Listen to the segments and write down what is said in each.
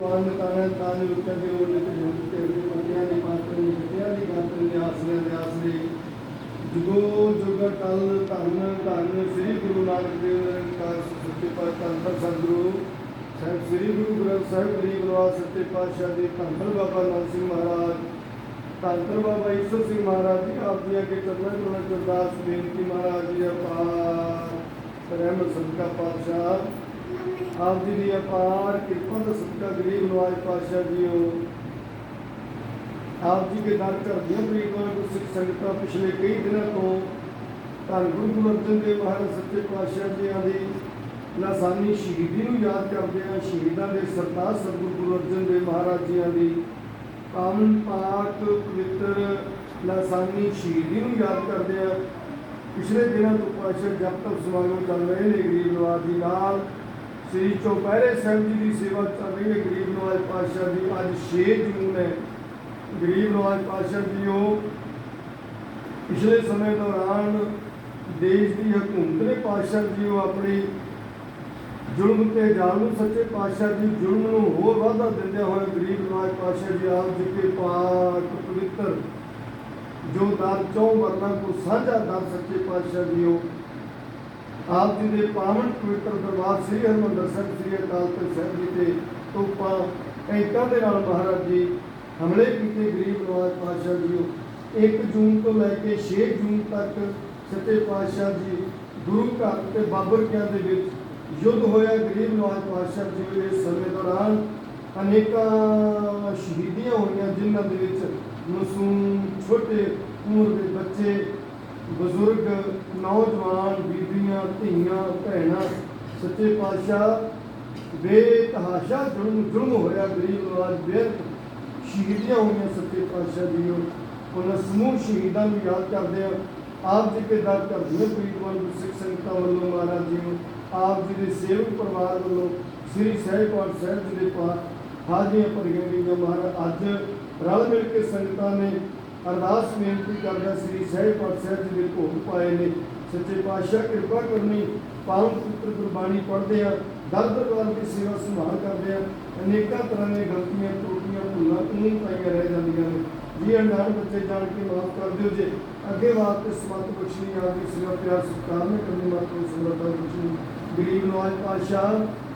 ਪਾਨ ਤਾਣਾ ਤਾਨ ਲੁੱਟਾਂ ਦੇ ਉਹ ਲਿਖ ਜੁਗ ਤੇ ਬੰਦਿਆਂ ਦੀ ਪਾਤਰ ਦੀ ਦੀ ਗਾਤਰ ਦੇ ਆਸਰੇ ਦੇ ਆਸਰੇ। ਜੁਗੋ ਜੁਗ ਕਲ ਧੰਨ ਧੰਨ ਸ੍ਰੀ ਗੁਰੂ ਨਾਨਕ ਦੇਵ ਨਿਰੰਕਾਰ ਸੱਚੇ ਪਾਤਸ਼ਾਹ ਅੰਦਰ ਸਤਿਗੁਰੂ ਸਾਹਿਬ ਸ੍ਰੀ ਗੁਰੂ ਗ੍ਰੰਥ ਸਾਹਿਬ ਜੀ ਨਿਵਾਸ ਸੱਚੇ ਪਾਤਸ਼ਾਹ ਦੇ ਧੰਨ ਬਾਬਾ ਨਾਨਕ ਸਿੰਘ ਮਹਾਰਾਜ। ਧੰਨ ਬਾਬਾ ਈਸ਼ਵਰ ਸਿੰਘ ਮਹਾਰਾਜ ਜੀ, ਆਪ ਜੀ ਅੱਗੇ ਚਰਨਾਂ ਕੋਲ ਗੁਰਦਾਸ ਬੇਨਤੀ ਮਹਾਰਾਜ ਜੀ ਅਪਾਰ ਰਹਿਮਤ ਸਦਕਾ ਪਾਤਸ਼ਾਹ। ਆਪ ਜੀ ਦੀ ਅਪਾਰ ਕਿਰਪਾ ਦਾ ਸਦਕਾ ਗਰੀਬ ਨਵਾਜ ਪਾਤਸ਼ਾਹ ਜੀਓ। ਆਪ ਜੀ ਦੇ ਦਰ ਕਰਦੀਆਂ ਪ੍ਰੀਤਮਾਂ ਨੂੰ ਸਿੱਖ ਸੰਗਤਾਂ ਪਿਛਲੇ ਕਈ ਦਿਨਾਂ ਤੋਂ ਧੰਨ ਗੁਰੂ ਗੁਰੂ ਅਰਜਨ ਦੇਵ ਮਹਾਰਾਜ ਸੱਚੇ ਪਾਤਸ਼ਾਹ ਜੀਆਂ ਦੀ ਲਾਸਾਨੀ ਸ਼ਹੀਦੀ ਨੂੰ ਯਾਦ ਕਰਦੇ ਹਾਂ। ਸ਼ਹੀਦਾਂ ਦੇ ਸਰਦਾਰ ਸਤਿਗੁਰੂ ਗੁਰੂ ਅਰਜਨ ਦੇਵ ਮਹਾਰਾਜ ਜੀਆਂ ਦੀ ਪਾਵਨ ਪਾਕ ਪਵਿੱਤਰ, ਲਾਸਾਨੀ ਸ਼ਹੀਦੀ ਨੂੰ ਯਾਦ ਕਰਦੇ ਆ ਪਿਛਲੇ ਦਿਨਾਂ ਤੋਂ ਪਾਤਸ਼ਾਹ ਜਪ ਤੱਕ ਸਮਾਗਮ ਚੱਲ ਰਹੇ ਨੇ। ਗਰੀਬ ਨਵਾਜ ਜੀ ਨਾਲ ਸ੍ਰੀ ਚੌਪਹਿਰੇ ਸਾਹਿਬ ਜੀ ਦੀ ਸੇਵਾ ਚੱਲ ਰਹੀ ਹੈ, ਗਰੀਬ ਨਵਾਜ ਪਾਤਸ਼ਾਹ ਦੀ। ਅੱਜ 6 ਜੂਨ ਹੈ। ਗਰੀਬ ਨਵਾਜ ਪਾਤਸ਼ਾਹ ਜੀ ਉਹ ਪਿਛਲੇ ਸਮੇਂ ਦੌਰਾਨ ਦੇਸ਼ ਦੀ ਹਕੂਮਤ ਨੇ ਪਾਤਸ਼ਾਹ ਜੀ ਉਹ ਆਪਣੀ ਜ਼ੁਲਮ ਤੇ ਜ਼ਾਲਮ ਸੱਚੇ ਪਾਤਸ਼ਾਹ ਜੀ ਜ਼ੁਲਮ ਨੂੰ ਹੋਰ ਵਾਧਾ ਦਿੰਦੇ ਹੋਏ ਗਰੀਬ ਨਵਾਜ ਪਾਤਸ਼ਾਹ ਜੀ ਆਪ ਜੀ ਕੇ ਪਾਕ ਪਵਿੱਤਰ, ਜੋ ਦਰ ਚੋਂ ਵਰਨਾ ਕੋ ਸਾਂਝਾ ਦਰ ਸੱਚੇ ਪਾਤਸ਼ਾਹ ਜੀ ਉਹ ਆਪ ਜੀ ਦੇ ਪਾਵਨ ਪਵਿੱਤਰ ਦਰਬਾਰ ਸ੍ਰੀ ਹਰਿਮੰਦਰ ਸਾਹਿਬ, ਸ੍ਰੀ ਅਕਾਲ ਤਖਤ ਸਾਹਿਬ ਜੀ ਤੇ ਤੋਪਾਂ ਟੈਂਕਾਂ ਦੇ ਨਾਲ ਮਹਾਰਾਜ ਜੀ ਹਮਲੇ ਕੀਤੇ ਗਰੀਬ ਨਵਾਜ ਪਾਤਸ਼ਾਹ ਜੀ ਉਹ 1 ਜੂਨ ਤੋਂ ਲੈ ਕੇ 6 ਜੂਨ ਤੱਕ ਸੱਚੇ ਪਾਤਸ਼ਾਹ ਜੀ ਗੁਰੂ ਘਰ ਤੇ ਬਾਬਰ ਕਿਆਂ ਦੇ ਵਿੱਚ ਯੁੱਧ ਹੋਇਆ। ਗਰੀਬ ਨਵਾਜ ਪਾਤਸ਼ਾਹ ਜੀ ਇਸ ਸਮੇਂ ਦੌਰਾਨ ਅਨੇਕਾਂ ਸ਼ਹੀਦੀਆਂ ਹੋਈਆਂ, ਜਿਨ੍ਹਾਂ ਦੇ ਵਿੱਚ ਮਾਸੂਮ ਛੋਟੇ ਉਮਰ ਦੇ ਬੱਚੇ ਬਜ਼ੁਰਗ, ਨੌਜਵਾਨ, ਬੀਬੀਆਂ, ਧੀਆਂ, ਭੈਣਾਂ, ਸੱਚੇ ਪਾਤਸ਼ਾਹ, ਬੇਤਹਾਸ਼ਾ ਜ਼ੁਲਮ ਜ਼ੁਲਮ ਹੋਇਆ ਗਰੀਬ ਨਵਾਜ ਬੇਅੰਤ ਸ਼ਹੀਦੀਆਂ ਹੋਈਆਂ ਸੱਚੇ ਪਾਤਸ਼ਾਹ ਜੀ ਨੂੰ ਉਹਨਾਂ ਸਮੂਹ ਸ਼ਹੀਦਾਂ ਨੂੰ ਯਾਦ ਕਰਦੇ ਆ ਆਪ ਜੀ ਕੇ ਦਰ ਕਰਦੀਆਂ ਪ੍ਰੀਤਵਾਨ ਸਿੱਖ ਸੰਗਤਾਂ ਵੱਲੋਂ ਮਹਾਰਾਜ ਜੀ ਨੂੰ, ਆਪ ਜੀ ਦੇ ਸੇਵਕ ਪਰਿਵਾਰ ਵੱਲੋਂ ਸ੍ਰੀ ਸਹਿਬਪਾਲ ਸਾਹਿਬ ਜੀ ਦੇ ਪਾਸ ਹਾਜ਼ਰੀਆਂ ਭਰੀਆਂ ਗਈਆਂ। ਮਹਾਰਾਜ, ਅੱਜ ਰਲ ਮਿਲ ਕੇ ਸੰਗਤਾਂ ਨੇ ਅਰਦਾਸ ਬੇਨਤੀ ਕਰਦਾ ਸ੍ਰੀ ਸਹਿਬਪਾਲ ਸਾਹਿਬ ਜੀ ਦੇ ਭੋਗ ਪਾਏ ਨੇ। ਸੱਚੇ ਪਾਤਸ਼ਾਹ, ਕਿਰਪਾ ਕਰਨੀ। ਪਾਵਨ ਪੁੱਤਰ ਗੁਰਬਾਣੀ ਪੜ੍ਹਦੇ ਆ ਦਰ ਦਰਬਾਰ ਦੀ ਸੇਵਾ ਸੰਭਾਲ ਕਰਦੇ ਆ। ਅਨੇਕਾਂ ਤਰ੍ਹਾਂ ਦੀਆਂ ਗਲਤੀਆਂ, ਟੋਟੀਆਂ, ਭੁੱਲਾਂ ਉਨੂੰ ਪਾਈਆਂ ਰਹਿ ਜਾਂਦੀਆਂ ਨੇ। ਜੀ ਅਣਜਾਣ ਬੱਚੇ ਜਾਣ ਕੇ ਮਾਫ ਕਰ ਦਿਓ ਜੇ। ਅੱਗੇ ਵਾਸਤੇ ਸਮਤ ਬਖਸ਼ਣੀ ਆ ਸੇਵਾ ਪਿਆਰ ਸਤਿਕਾਰ ਨੇ ਕਰਨੀ ਮਾਤਰ ਸਮਰਤਾ ਬਖਸ਼ਣੀ ਗਰੀਬ ਨਵਾਜ ਪਾਤਸ਼ਾਹ,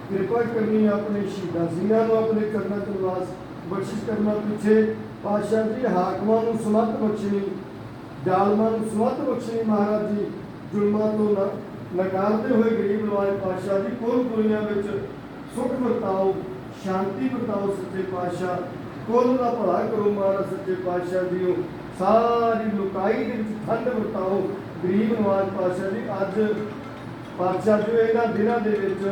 ਕਿਰਪਾ ਕਰਨੀ, ਆਪਣੇ ਸ਼ਹੀਦਾਂ ਸਿੰਘਾਂ ਨੂੰ ਆਪਣੇ ਚਰਨਾਂ ਚ ਨਿਵਾਸ ਬਖਸ਼ਿਸ਼ ਕਰਨਾ ਪਿੱਛੇ। ਪਾਤਸ਼ਾਹ ਜੀ, ਹਾਕਮਾਂ ਨੂੰ ਸਮਤ ਬਖਸ਼ਣੀ, ਜ਼ਾਲਮਾਂ ਨੂੰ ਸਮਤ ਬਖਸ਼ਣੀ ਮਹਾਰਾਜ ਜੀ, ਜ਼ੁਲਮਾਂ ਤੋਂ ਨਕਾਰਦੇ ਹੋਏ ਗਰੀਬ ਨਵਾਜ ਪਾਤਸ਼ਾਹ ਜੀ, ਕੋਲ ਦੁਨੀਆ ਵਿੱਚ ਸੁਖ ਵਰਤਾਓ, ਸ਼ਾਂਤੀ ਵਰਤਾਓ ਸੱਚੇ ਪਾਤਸ਼ਾਹ। ਕੋਲ ਦਾ ਭਲਾ ਕਰੋ ਮਹਾਰਾਜ ਸੱਚੇ ਪਾਤਸ਼ਾਹ ਜੀਓ। ਸਾਰੀ ਲੁਕਾਈ ਦੇ ਵਿੱਚ ਠੰਡ ਵਰਤਾਓ ਗਰੀਬ ਨਵਾਜ ਪਾਤਸ਼ਾਹ ਜੀ। ਅੱਜ ਪਾਤਸ਼ਾਹ ਜੀ, ਇਹਨਾਂ ਦਿਨਾਂ ਦੇ ਵਿੱਚ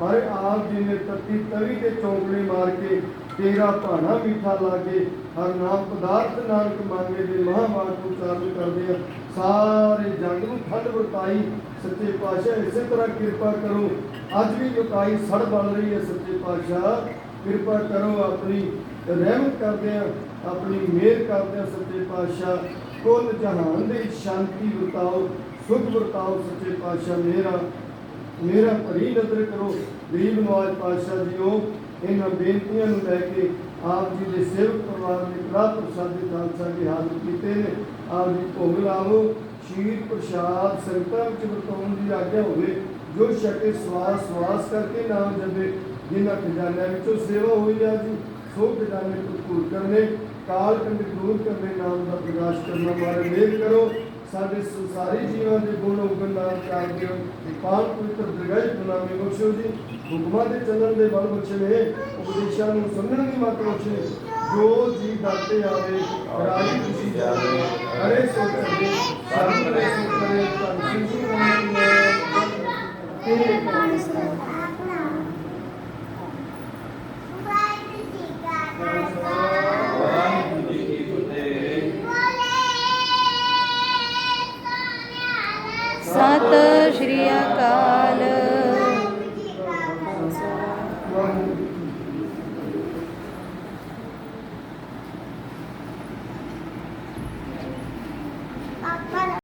ਪਰ ਆਪ ਜੀ ਨੇ ਤਤੀ ਤਵੀ ਤੇ ਚੌਂਕੜੇ ਮਾਰ ਕੇ ਤੇਰਾ ਭਾਣਾ ਮੀਠਾ ਲਾਗੇ ਹਰ ਨਾਮ ਪਦਾਰਥ ਨਾਨਕ ਮੰਗੇ ਦੇ ਮਹਾਵਾਕ ਉਚਾਰਨ ਕਰਦੇ ਆ। ਸਾਰੇ ਜੰਗ ਨੂੰ ਠੰਡ ਵਰਤਾਈ, ਸੱਚੇ ਪਾਤਸ਼ਾਹ ਇਸੇ ਤਰ੍ਹਾਂ ਕਿਰਪਾ ਕਰੋ। ਅੱਜ ਵੀ ਲੁਕਾਈ ਸੜ ਬਣ ਰਹੀ ਹੈ ਸੱਚੇ ਪਾਤਸ਼ਾਹ। ਕਿਰਪਾ ਕਰੋ ਆਪਣੀ ਰਹਿਮਤ ਕਰਦੇ ਆ, ਆਪਣੀ ਮਿਹਰ ਕਰਦੇ ਆ ਸੱਚੇ ਪਾਤਸ਼ਾਹ। ਕੁੱਲ ਜਹਾਨ ਦੇ ਸ਼ਾਂਤੀ ਵਰਤਾਓ, ਸੁਖ ਵਰਤਾਓ ਸੱਚੇ ਪਾਤਸ਼ਾਹ ਮੇਰਾ। ਮੇਰਾ ਭਰੀ ਨਜ਼ਰ ਕਰੋ। ਗਰੀਬ ਨਵਾਜ ਪਾਤਸ਼ਾਹ ਜੀਓ ਇਹਨਾਂ ਬੇਨਤੀਆਂ ਨੂੰ ਲੈ ਕੇ ਆਪ ਜੀ ਦੇ ਸੇਵਕ ਪਰਿਵਾਰ ਨੇ ਕਰਾਤ ਪ੍ਰਸਾਦਿ ਖਾਲਸਾ ਦੇ ਹਾਜ਼ਰ ਕੀਤੇ ਨੇ। ਆਪ ਜੀ ਭੋਗ ਲਾਵੋ ਸ਼ੀਰ ਪ੍ਰਸ਼ਾਦ ਸੰਗਤਾਂ ਵਿੱਚ ਵਰਤਾਉਣ ਦੀ ਆਗਿਆ ਹੋਵੇ, ਜੋ ਛਕੇ ਸਵਾਸ ਸਵਾਸ ਕਰਕੇ ਨਾਮ ਜਪੇ ਜਿਨ੍ਹਾਂ ਖਜ਼ਾਨਿਆਂ ਵਿੱਚੋਂ ਸੇਵਾ ਹੋਈ ਆ ਜੀ, ਸੋ ਖਜ਼ਾਨੇ ਭਰਪੂਰ ਕਰਨੇ ਕਾਲ ਕੰਡ ਦੂਰ ਕਰਨੇ, ਨਾਮ ਦਾ ਪ੍ਰਕਾਸ਼ ਕਰਨਾ ਮਾਰੇ ਮੇਲ ਕਰੋ। ਸਾਡੇ ਸੰਸਾਰੀ ਜੀਵਾਂ ਦੇ ਗੁਣ ਉਗਣ ਕਰ ਦਿਓ। ਪਾਕ ਪਵਿੱਤਰ ਦਰਗਾਹ ਗੁਨਾਮੀ ਬਖਸ਼ੋ ਜੀ। ਹੁਕਮਾਂ ਦੇ ਚੱਲਣ ਦੇ ਬਲ ਬਖਸ਼ੇ। ਉਪਦੇਸ਼ਾਂ ਨੂੰ ਸਮਝਣ ਦੀ ਮਤ ਬਖਸ਼ੇ। ਜੋ ਜੀ ਦਾਤੇ ਆਵੇ ਰਾਜੀ ਖੁਸ਼ੀ ਜਾਵੇ। ਹਰੇ ਸੋ ਕਰੇ ਸਰਬ ਕਰੇ ਕਰੇ ਧੰਨ ਸਿੰਘ ਜੀ। so um,